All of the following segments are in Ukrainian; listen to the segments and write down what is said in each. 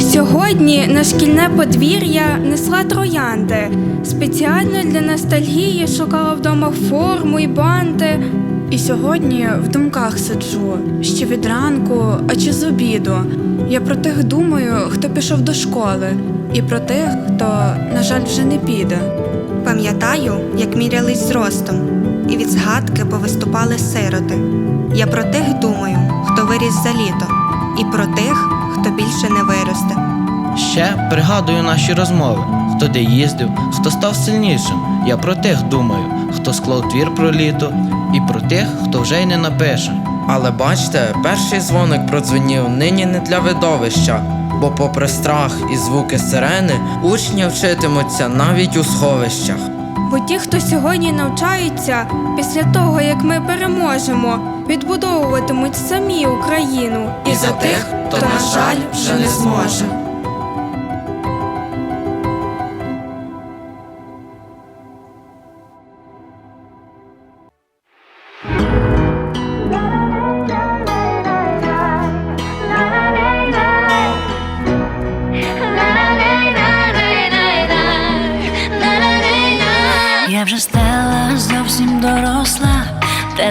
Сьогодні на шкільне подвір'я несла троянди. Спеціально для ностальгії шукала вдома форму і банти. І сьогодні в думках сиджу ще від ранку, а чи з обіду. Я про тих думаю, хто пішов до школи, і про тих, хто, на жаль, вже не піде. Пам'ятаю, як мірялись зростом, і від згадки повиступали сироти. Я про тих думаю, хто виріс за літо, не виросте. Ще пригадую наші розмови, хто де їздив, хто став сильнішим. Я про тих думаю, хто склав твір про літо, і про тих, хто вже й не напише. Але бачте, перший дзвоник продзвонів нині не для видовища, бо попри страх і звуки сирени, учні вчитимуться навіть у сховищах. Бо ті, хто сьогодні навчаються, після того як ми переможемо, відбудовуватимуть самі Україну і за тих, хто, на жаль, вже не зможе.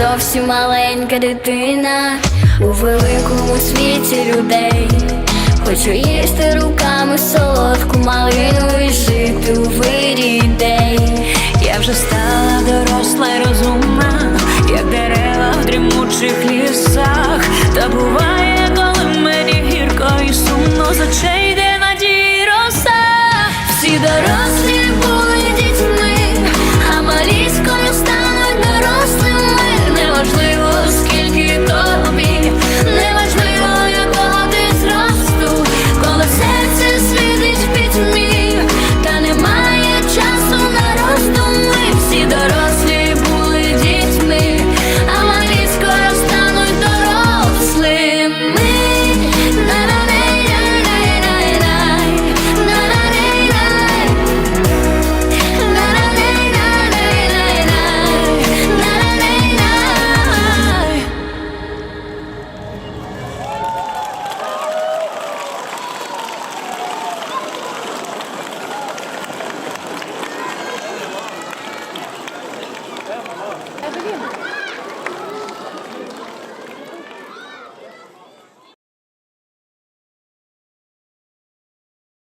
зовсім маленька дитина у великому світі людей. Хочу їсти руками солодку малину і жити у вирі дей. Я вже стала доросла і розумна, як дерева в дрімучих лісах. Та буває, коли мені гірко і сумно з очей йде надій роса всі дороги.